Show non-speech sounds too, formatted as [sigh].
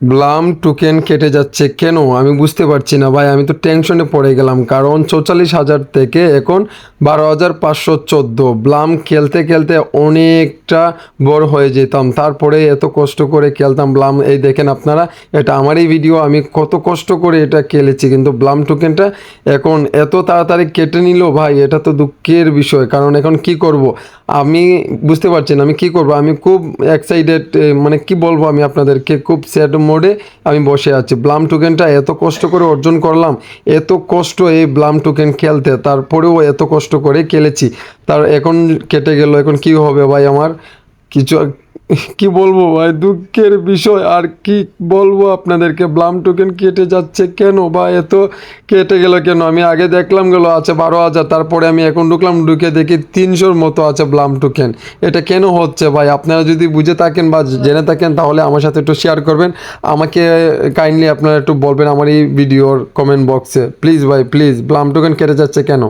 Blum token কেটে যাচ্ছে। কেন? আমি বুঝতে পারছি না ভাই, আমি তো টেনশনে পড়ে গেলাম। কারণ চৌচল্লিশ হাজার থেকে এখন বারো হাজার পাঁচশো চোদ্দ। ব্লাম খেলতে খেলতে অনেকটা বড় হয়ে যেতাম। তারপরে এত কষ্ট করে খেলতাম। ব্লাম, এই দেখেন আপনারা, এটা আমারই ভিডিও আমি কত কষ্ট করে এটা খেলেছি। কিন্তু ব্লাম টোকেনটা এখন এত তাড়াতাড়ি কেটে নিল ভাই, এটা তো দুঃখের বিষয়। কারণ এখন কি করব? আমি বুঝতে পারছি না, আমি কি করব? আমি খুব এক্সাইটেড মানে কি বলব আমি আপনাদেরকে? খুব স্যাড মোডে আমি বসে আছি। ব্লাম টোকেনটা এত কষ্ট করে অর্জন করলাম, এত কষ্ট এই ব্লাম টোকেন খেলতে, তারপরেও এত কষ্ট করে খেলেছি। তার এখন কেটে গেল, এখন কি হবে ভাই আমার? কিছু [laughs] কি বলব ভাই, দুঃখের বিষয়। আর কি বলব আপনাদেরকে ব্লাম টোকেন কেটে যাচ্ছে কেন বা এত কেটে গেল কেন? আমি আগে দেখলাম গেলো আছে বারো হাজার, তারপরে আমি এখন ঢুকলাম, ঢুকে দেখি তিনশোর মতো আছে ব্লাম টোকেন এটা কেন হচ্ছে ভাই? আপনারা যদি বুঝে থাকেন বা জেনে থাকেন, তাহলে আমার সাথে একটু শেয়ার করবেন। আমাকে কাইন্ডলি আপনারা একটু বলবেন আমার এই ভিডিওর কমেন্ট বক্সে প্লিজ ভাই প্লিজ ব্লাম টোকেন কেটে যাচ্ছে কেন?